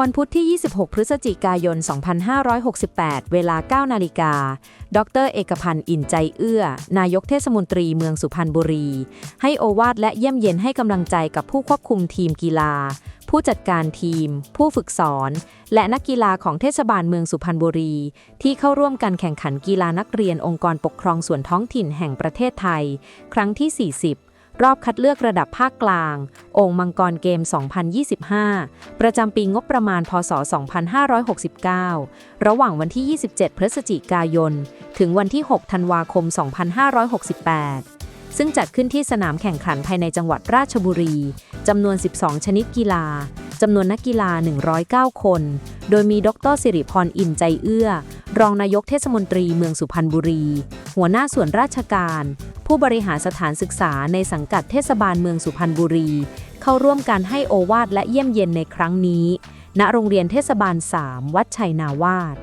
วันพุธที่ 26 พฤศจิกายน 2568 เวลา 9 นาฬิกา ดร เอกพันธ์ อินใจเอื้อ นายกเทศมนตรีเมืองสุพรรณบุรี ให้โอวาทและเยี่ยมเย็นให้กำลังใจกับผู้ควบคุมทีมกีฬา ผู้จัดการทีม ผู้ฝึกสอน และนักกีฬาของเทศบาลเมืองสุพรรณบุรี ที่เข้าร่วมการแข่งขันกีฬานักเรียนองค์กรปกครองส่วนท้องถิ่นแห่งประเทศไทย ครั้งที่ 40 รอบคัดเลือกระดับภาคกลาง องค์มังกรเกม 2025 ประจำปีงบประมาณ พศ 2569 ระหว่างวันที่ 27 พฤศจิกายน ถึงวันที่ 6 ธันวาคม 2568 ซึ่งจัดขึ้นที่สนามแข่งขันภายในจังหวัดราชบุรี จำนวน 12 ชนิดกีฬา จำนวนนักกีฬา 109 คน โดยมีดรสิริพรอินใจเอื้อ รองนายกเทศมนตรีเมืองสุพรรณบุรี หัวหน้าส่วนราชการ ผู้บริหารสถานศึกษาในสังกัดเทศบาลเมืองสุพรรณบุรี เข้าร่วมการให้โอวาทและเยี่ยมเย็นในครั้งนี้ ณโรงเรียนเทศบาล 3 วัดชัยนาวาส